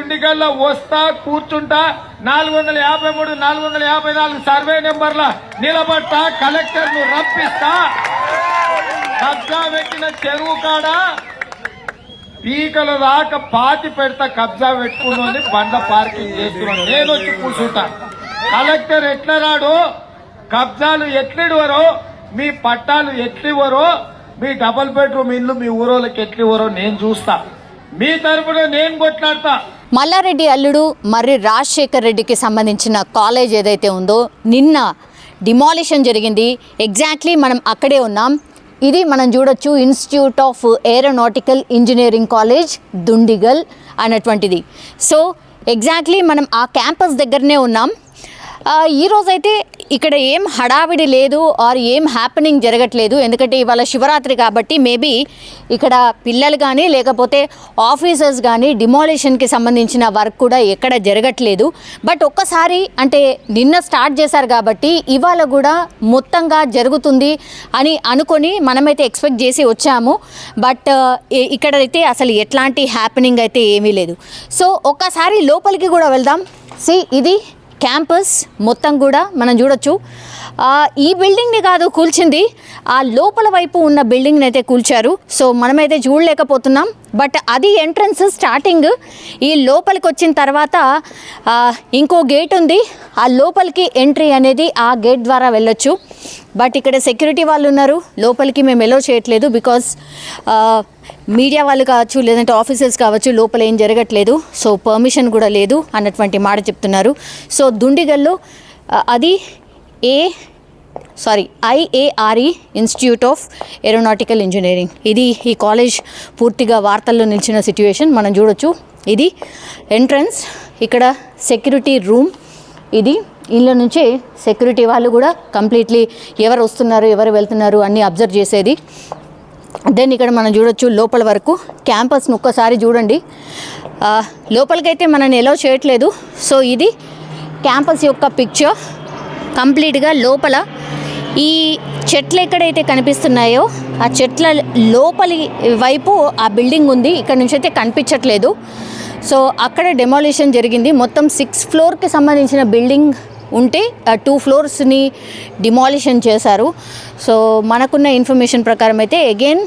ఇంటికల్లా వస్తా కూర్చుంటా నాలుగు వందల యాభై మూడు నాలుగు వందల యాభై నాలుగు సర్వే నెంబర్ల నిలబడతా కలెక్టర్ను రప్పిస్తా. కబ్జా పెట్టిన చెరువు కాడ పీకల దాకా పాతి పెడతా కబ్జా పెట్టుకుని బండ పార్కింగ్ చేస్తున్నాను నేను వచ్చి కూర్చుంటా. కలెక్టర్ ఎట్లా రాడు కబ్జాలు ఎట్లిడవరో మీ పట్టాలు ఎట్లివరో మీ డబుల్ బెడ్రూమ్ ఇల్లు మీ ఊరోళ్ళకి ఎట్లివరో నేను చూస్తా. మీ తరఫున నేను కొట్లాడతా. మల్లారెడ్డి అల్లుడు మర్రి రాజశేఖర్ రెడ్డికి సంబంధించిన కాలేజ్ ఏదైతే ఉందో నిన్న డిమాలిషన్ జరిగింది. ఎగ్జాక్ట్లీ మనం అక్కడే ఉన్నాం. ఇది మనం చూడొచ్చు institute of aeronautical engineering college Dundigal అన్నటువంటిది సో ఎగ్జాక్ట్లీ మనం ఆ క్యాంపస్ దగ్గరనే ఉన్నాం. ఈరోజైతే ఇక్కడ ఏం హడావిడి లేదు ఆర్ ఏం హ్యాపెనింగ్ జరగట్లేదు. ఎందుకంటే ఇవాళ శివరాత్రి కాబట్టి మేబీ ఇక్కడ పిల్లలు కానీ లేకపోతే ఆఫీసర్స్ కానీ డిమాలిషన్కి సంబంధించిన వర్క్ కూడా ఎక్కడ జరగట్లేదు. బట్ ఒక్కసారి అంటే నిన్న స్టార్ట్ చేశారు కాబట్టి ఇవాళ కూడా మొత్తంగా జరుగుతుంది అని అనుకొని మనమైతే ఎక్స్పెక్ట్ చేసి వచ్చాము. బట్ uh, ఇక్కడైతే అసలు ఎట్లాంటి హ్యాపెనింగ్ అయితే ఏమీ లేదు. సో ఒక్కసారి లోపలికి కూడా వెళ్దాం. సి ఇది క్యాంపస్ మొత్తం కూడా మనం చూడొచ్చు. ఈ బిల్డింగ్ని కాదు కూల్చింది ఆ లోపల వైపు ఉన్న బిల్డింగ్ని అయితే కూల్చారు. సో మనమైతే చూడలేకపోతున్నాం. బట్ అది ఎంట్రన్స్ స్టార్టింగ్. ఈ లోపలికి వచ్చిన తర్వాత ఇంకో గేట్ ఉంది. ఆ లోపలికి ఎంట్రీ అనేది ఆ గేట్ ద్వారా వెళ్ళొచ్చు. బట్ ఇక్కడ సెక్యూరిటీ వాళ్ళు ఉన్నారు. లోపలికి మేము ఎలో చేయట్లేదు బికాస్ మీడియా వాళ్ళు కావచ్చు లేదంటే ఆఫీసర్స్ కావచ్చు లోపల ఏం జరగట్లేదు. సో పర్మిషన్ కూడా లేదు అన్నటువంటి మాట చెప్తున్నారు. సో దుండిగల్లో అది a sorry IARE institute of aeronautical engineering ఇది ఈ కాలేజ్ పూర్తిగా వార్తల్లో నిలిచిన సిట్యుయేషన్ మనం చూడొచ్చు. ఇది ఎంట్రన్స్ ఇక్కడ సెక్యూరిటీ రూమ్ ఇది ఇళ్ళ నుంచి సెక్యూరిటీ వాళ్ళు కూడా కంప్లీట్లీ ఎవరు వస్తున్నారు ఎవరు వెళ్తున్నారు అన్నీ అబ్జర్వ్ చేసేది. దెన్ ఇక్కడ మనం చూడొచ్చు లోపల వరకు క్యాంపస్ను ఒక్కసారి చూడండి. లోపలికైతే మనల్ని ఎలా చేయట్లేదు. సో ఇది క్యాంపస్ యొక్క పిక్చర్ కంప్లీట్గా లోపల ఈ చెట్లు ఎక్కడైతే కనిపిస్తున్నాయో ఆ చెట్ల లోపలి వైపు ఆ బిల్డింగ్ ఉంది. ఇక్కడ నుంచి అయితే కనిపించట్లేదు. సో అక్కడ డెమాలిషన్ జరిగింది. మొత్తం సిక్స్ ఫ్లోర్కి సంబంధించిన బిల్డింగ్ ఉంటే ఆ టూ ఫ్లోర్స్ని డిమాలిషన్ చేశారు. సో మనకున్న ఇన్ఫర్మేషన్ ప్రకారం అయితే అగైన్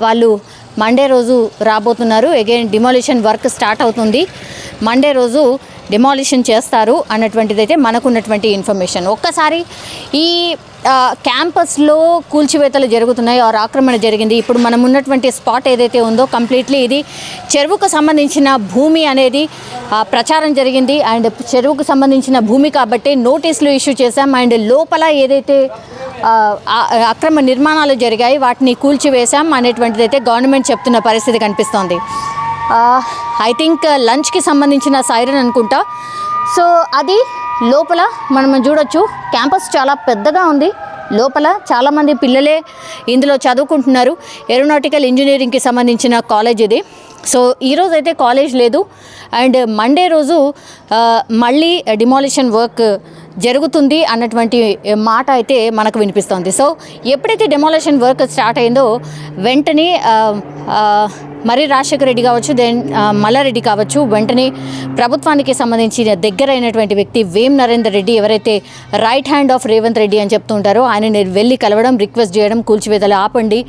వాళ్ళు మండే రోజు రాబోతున్నారు. అగైన్ డిమాలిషన్ వర్క్ స్టార్ట్ అవుతుంది. మండే రోజు డిమాలిషన్ చేస్తారు అన్నటువంటిది అయితే మనకున్నటువంటి ఇన్ఫర్మేషన్ ఒక్కసారి ఈ క్యాంపస్లో కూల్చివేతలు జరుగుతున్నాయి ఆర్ ఆక్రమణ జరిగింది. ఇప్పుడు మనం ఉన్నటువంటి స్పాట్ ఏదైతే ఉందో కంప్లీట్లీ ఇది చెరువుకు సంబంధించిన భూమి అనేది ప్రచారం జరిగింది. అండ్ చెరువుకు సంబంధించిన భూమి కాబట్టి నోటీసులు ఇష్యూ చేశాం. అండ్ లోపల ఏదైతే అక్రమ నిర్మాణాలు జరిగాయి వాటిని కూల్చివేశాం అనేటువంటిది అయితే గవర్నమెంట్ చెప్తున్న పరిస్థితి కనిపిస్తోంది. ఐ థింక్ లంచ్కి సంబంధించిన సైరన్ అనుకుంటా. సో అది లోపల మనం చూడొచ్చు క్యాంపస్ చాలా పెద్దగా ఉంది. లోపల చాలామంది పిల్లలే ఇందులో చదువుకుంటున్నారు. ఏరోనాటికల్ ఇంజనీరింగ్కి సంబంధించిన కాలేజ్ ఇది. సో ఈరోజు అయితే కాలేజ్ లేదు. అండ్ మండే రోజు మళ్ళీ డిమాలిషన్ వర్క్ జరుగుతుంది అన్నటువంటి మాట అయితే మనకు వినిపిస్తోంది. సో ఎప్పుడైతే డెమోలేషన్ వర్క్ స్టార్ట్ అయిందో వెంటనే మరి రాజశేఖర రెడ్డి కావచ్చు దెన్ మల్లారెడ్డి కావచ్చు వెంటనే ప్రభుత్వానికి సంబంధించిన దగ్గరైనటువంటి వ్యక్తి వేం నరేందర్ రెడ్డి ఎవరైతే right hand of Revanth Reddy అని చెప్తూ ఉంటారో ఆయనని వెళ్ళి కలవడం రిక్వెస్ట్ చేయడం కూల్చివేతలు ఆపండి.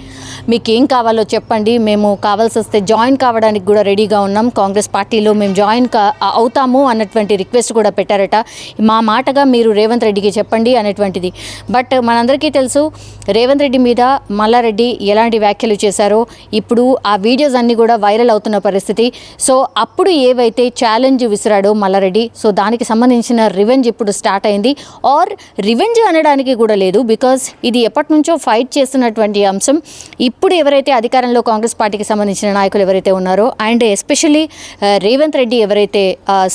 మీకు ఏం కావాలో చెప్పండి. మేము కావాల్సి వస్తే జాయిన్ కావడానికి కూడా రెడీగా ఉన్నాం. కాంగ్రెస్ పార్టీలో మేము జాయిన్ కా అవుతాము అన్నటువంటి రిక్వెస్ట్ కూడా పెట్టారట. మా మాటగా మీరు రేవంత్ రెడ్డికి చెప్పండి అనేటువంటిది. బట్ మనందరికీ తెలుసు రేవంత్ రెడ్డి మీద మల్లారెడ్డి ఎలాంటి వ్యాఖ్యలు చేశారో ఇప్పుడు ఆ వీడియోస్ అన్నీ కూడా వైరల్ అవుతున్న పరిస్థితి. సో అప్పుడు ఏవైతే ఛాలెంజ్ విసిరాడో మల్లారెడ్డి సో దానికి సంబంధించిన రివెంజ్ ఇప్పుడు స్టార్ట్ అయింది. ఆర్ రివెంజ్ అనడానికి కూడా లేదు బికాజ్ ఇది ఎప్పటి నుంచో ఫైట్ చేస్తున్నటువంటి అంశం. ఇప్పుడు ఎవరైతే అధికారంలో కాంగ్రెస్ పార్టీకి సంబంధించిన నాయకులు ఎవరైతే ఉన్నారో అండ్ ఎస్పెషల్లీ రేవంత్ రెడ్డి ఎవరైతే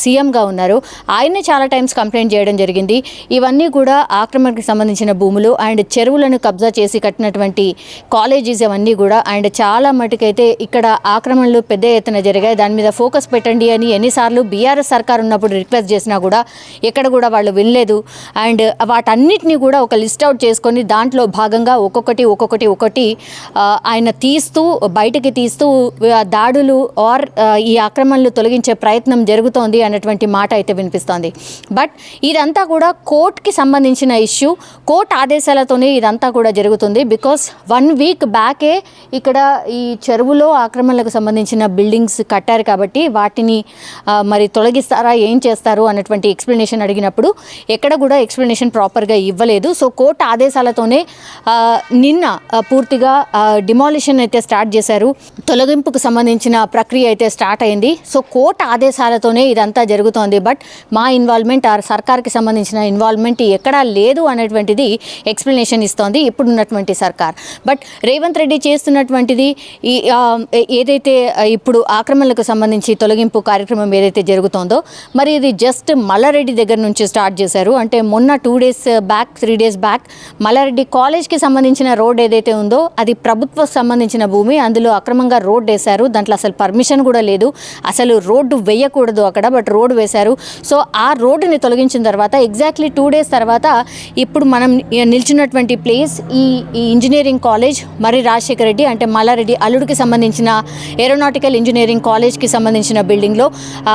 సీఎంగా ఉన్నారో ఆయన్ని చాలా టైమ్స్ కంప్లైంట్ చేయడం జరిగింది. ఉంది. ఇవన్నీ కూడా ఆక్రమణకు సంబంధించిన భూములు అండ్ చెరువులను కబ్జా చేసి కట్టినటువంటి కాలేజీస్ అవన్నీ కూడా అండ్ చాలా మటుకైతే ఇక్కడ ఆక్రమణలు పెద్ద ఎత్తున జరిగాయి. దాని మీద ఫోకస్ పెట్టండి అని ఎన్నిసార్లు బీఆర్ఎస్ సర్కార్ ఉన్నప్పుడు రిక్వెస్ట్ చేసినా కూడా ఎక్కడ కూడా వాళ్ళు వినలేదు. అండ్ వాటన్నిటిని కూడా ఒక లిస్ట్ అవుట్ చేసుకొని దాంట్లో భాగంగా ఒక్కొక్కటి ఒక్కొక్కటి ఒకటి ఆయన తీస్తూ బయటికి తీస్తూ దాడులు ఆర్ ఈ ఆక్రమణలు తొలగించే ప్రయత్నం జరుగుతోంది అన్నటువంటి మాట అయితే వినిపిస్తోంది. బట్ ఇదంతా కూడా కూడా కోర్టుకి సంబంధించిన ఇష్యూ కోర్టు ఆదేశాలతోనే ఇదంతా కూడా జరుగుతుంది. బికాస్ వన్ వీక్ బ్యాకే ఇక్కడ ఈ చెరువులో ఆక్రమణలకు సంబంధించిన బిల్డింగ్స్ కట్టారు కాబట్టి వాటిని మరి తొలగిస్తారా ఏం చేస్తారు అన్నటువంటి ఎక్స్ప్లెనేషన్ అడిగినప్పుడు ఎక్కడ కూడా ఎక్స్ప్లెనేషన్ ప్రాపర్గా ఇవ్వలేదు. సో కోర్టు ఆదేశాలతోనే నిన్న పూర్తిగా డిమాలిషన్ అయితే స్టార్ట్ చేశారు. తొలగింపుకు సంబంధించిన ప్రక్రియ అయితే స్టార్ట్ అయింది. సో కోర్టు ఆదేశాలతోనే ఇదంతా జరుగుతోంది. బట్ మా ఇన్వాల్వ్మెంట్ ఆ సర్కార్కి సంబంధించిన ఇన్వాల్వ్మెంట్ ఎక్కడా లేదు అనేటువంటిది ఎక్స్ప్లెనేషన్ ఇస్తోంది ఇప్పుడున్నటువంటి సర్కార్. బట్ రేవంత్ రెడ్డి చేస్తున్నటువంటిది ఈ ఏదైతే ఇప్పుడు ఆక్రమణలకు సంబంధించి తొలగింపు కార్యక్రమం ఏదైతే జరుగుతోందో మరి ఇది జస్ట్ మల్లారెడ్డి దగ్గర నుంచి స్టార్ట్ చేశారు. అంటే మొన్న two days back three days back Mallareddy కాలేజ్కి సంబంధించిన రోడ్ ఏదైతే ఉందో అది ప్రభుత్వ సంబంధించిన భూమి. అందులో అక్రమంగా రోడ్ వేశారు. దాంట్లో అసలు పర్మిషన్ కూడా లేదు. అసలు రోడ్డు వేయకూడదు అక్కడ బట్ రోడ్డు వేశారు. సో ఆ రోడ్డుని తొలగించిన తర్వాత ఎగ్జాక్ట్లీ టూ డేస్ తర్వాత ఇప్పుడు మనం నిల్చున్నటువంటి ప్లేస్ ఈ ఈ ఇంజనీరింగ్ కాలేజ్ మరి రాజశేఖర రెడ్డి అంటే మల్లారెడ్డి అల్లుడికి సంబంధించిన ఏరోనాటికల్ ఇంజనీరింగ్ కాలేజ్కి సంబంధించిన బిల్డింగ్లో ఆ,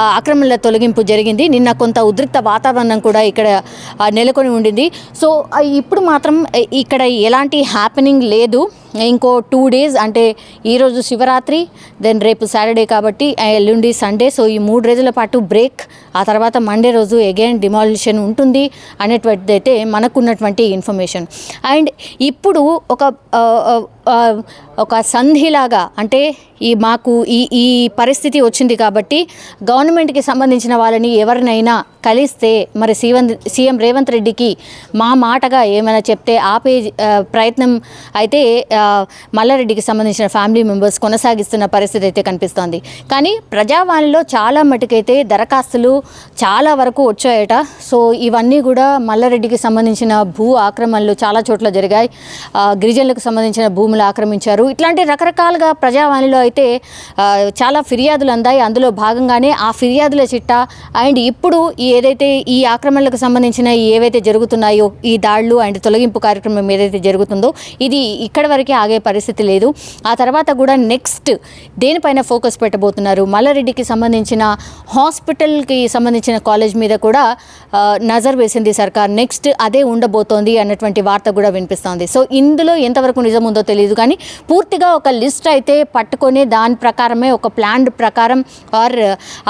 తొలగింపు జరిగింది. నిన్న కొంత ఉద్రిక్త వాతావరణం కూడా ఇక్కడ నెలకొని ఉండింది. సో ఇప్పుడు మాత్రం ఇక్కడ ఎలాంటి హ్యాపెనింగ్ లేదు. ఇంకో టూ డేస్ అంటే ఈరోజు శివరాత్రి దెన్ రేపు సాటర్డే కాబట్టి ఎల్లుండి సండే. సో ఈ మూడు రోజుల పాటు బ్రేక్ ఆ తర్వాత మండే రోజు అగైన్ డిమాలిషన్ ఉంటుంది అనేటువంటిది అయితే మనకున్నటువంటి ఇన్ఫర్మేషన్ అండ్ ఇప్పుడు ఒక ఒక సంధిలాగా అంటే ఈ మాకు ఈ ఈ పరిస్థితి వచ్చింది కాబట్టి గవర్నమెంట్కి సంబంధించిన వాళ్ళని ఎవరినైనా కలిస్తే మరి సీఎం సీఎం రేవంత్ రెడ్డికి మా మాటగా ఏమైనా చెప్తే ఆపే ప్రయత్నం అయితే మల్లారెడ్డికి సంబంధించిన ఫ్యామిలీ మెంబర్స్ కొనసాగిస్తున్న పరిస్థితి అయితే కనిపిస్తోంది. కానీ ప్రజావాణిలో చాలా మటుకైతే దరఖాస్తులు చాలా వరకు వచ్చాయట. సో ఇవన్నీ కూడా మల్లారెడ్డికి సంబంధించిన భూ ఆక్రమణలు చాలా చోట్ల జరిగాయి. గిరిజనులకు సంబంధించిన భూములు ఆక్రమించారు. ఇట్లాంటి రకరకాలుగా ప్రజావాణిలో అయితే చాలా ఫిర్యాదులు అందాయి. అందులో భాగంగానే ఆ ఫిర్యాదుల చిట్టా అండ్ ఇప్పుడు ఏదైతే ఈ ఆక్రమణలకు సంబంధించిన ఏవైతే జరుగుతున్నాయో ఈ దాడులు అండ్ తొలగింపు కార్యక్రమం ఏదైతే జరుగుతుందో ఇది ఇక్కడ వరకే ఆగే పరిస్థితి లేదు. ఆ తర్వాత కూడా నెక్స్ట్ దేనిపైన ఫోకస్ పెట్టబోతున్నారు? మల్లారెడ్డికి సంబంధించిన హాస్పిటల్కి సంబంధించిన కాలేజ్ మీద కూడా నజర్ వేసింది సర్కార్. నెక్స్ట్ అదే ఉండబోతోంది అన్నటువంటి వార్త కూడా వినిపిస్తోంది. సో ఇందులో ఎంతవరకు నిజం ఉందో తెలియదు. కానీ పూర్తిగా ఒక లిస్ట్ అయితే పట్టుకొని దాని ప్రకారమే ఒక ప్లాన్ ప్రకారం ఆర్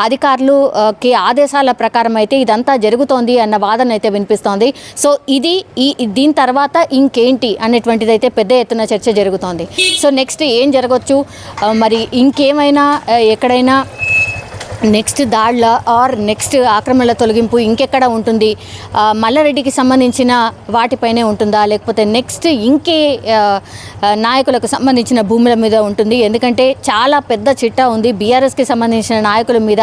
అధికారులు కి ఆదేశాల ప్రకారం అయితే ఇదంతా జరుగుతోంది అన్న వాదన అయితే వినిపిస్తోంది. సో ఇది ఈ దీని తర్వాత ఇంకేంటి అనేటువంటిది అయితే పెద్ద ఎత్తున చర్చ జరుగుతోంది. సో నెక్స్ట్ ఏం జరగవచ్చు మరి ఇంకేమైనా ఎక్కడైనా నెక్స్ట్ దాడుల ఆర్ నెక్స్ట్ ఆక్రమణల తొలగింపు ఇంకెక్కడ ఉంటుంది? మల్లారెడ్డికి సంబంధించిన వాటిపైనే ఉంటుందా? లేకపోతే నెక్స్ట్ ఇంకే నాయకులకు సంబంధించిన భూముల మీద ఉంటుంది? ఎందుకంటే చాలా పెద్ద చిట్టా ఉంది. బీఆర్ఎస్కి సంబంధించిన నాయకుల మీద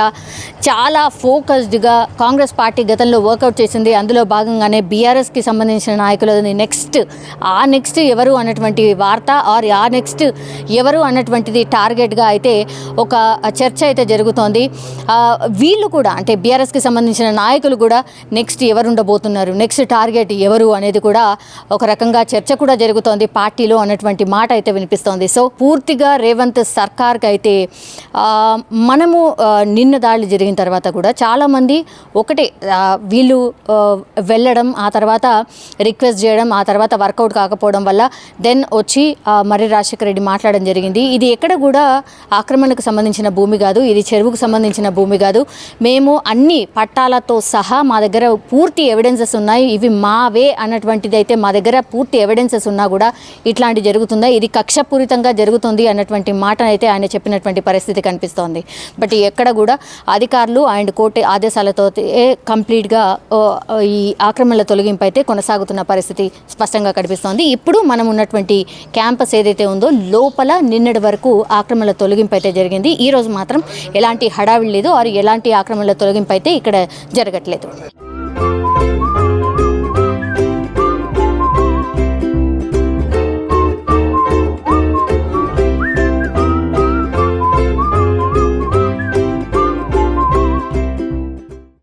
చాలా ఫోకస్డ్గా కాంగ్రెస్ పార్టీ గతంలో వర్కౌట్ చేసింది. అందులో భాగంగానే బీఆర్ఎస్కి సంబంధించిన నాయకులని నెక్స్ట్ ఆ నెక్స్ట్ ఎవరు అన్నటువంటి వార్త ఆర్ ఆ నెక్స్ట్ ఎవరు అన్నటువంటిది టార్గెట్గా అయితే ఒక చర్చ అయితే జరుగుతోంది. వీళ్ళు కూడా అంటే బీఆర్ఎస్కి సంబంధించిన నాయకులు కూడా నెక్స్ట్ ఎవరు ఉండబోతున్నారు నెక్స్ట్ టార్గెట్ ఎవరు అనేది కూడా ఒక రకంగా చర్చ కూడా జరుగుతోంది పార్టీలో అన్నటువంటి మాట అయితే వినిపిస్తోంది. సో పూర్తిగా రేవంత్ సర్కార్కి అయితే మనము నిన్న దాడులు జరిగిన తర్వాత కూడా చాలామంది ఒకటే వీళ్ళు వెళ్ళడం ఆ తర్వాత రిక్వెస్ట్ చేయడం ఆ తర్వాత వర్కౌట్ కాకపోవడం వల్ల దెన్ వచ్చి మర్రి రాజశేఖర రెడ్డి మాట్లాడడం జరిగింది. ఇది ఎక్కడ కూడా ఆక్రమణకు సంబంధించిన భూమి కాదు ఇది చెరువుకు సంబంధించిన భూమి కాదు. మేము అన్ని పట్టాలతో సహా మా దగ్గర పూర్తి ఎవిడెన్సెస్ ఉన్నాయి. ఇవి మావే అన్నటువంటిది అయితే మా దగ్గర పూర్తి ఎవిడెన్సెస్ ఉన్నా కూడా ఇట్లాంటి జరుగుతుందా? ఇది కక్షపూరితంగా జరుగుతుంది అన్నటువంటి మాట అయితే ఆయన చెప్పినటువంటి పరిస్థితి కనిపిస్తోంది. బట్ ఎక్కడ కూడా అధికారులు అండ్ కోర్టు ఆదేశాలతో కంప్లీట్గా ఈ ఆక్రమణల తొలగింపు అయితే కొనసాగుతున్న పరిస్థితి స్పష్టంగా కనిపిస్తోంది. ఇప్పుడు మనం ఉన్నటువంటి క్యాంపస్ ఏదైతే ఉందో లోపల నిన్నటి వరకు ఆక్రమణల తొలగింపు అయితే జరిగింది. ఈ రోజు మాత్రం ఎలాంటి హడావిడి లేదు. వారు ఎలాంటి ఆక్రమణల తొలగింపు అయితే ఇక్కడ జరగట్లేదు.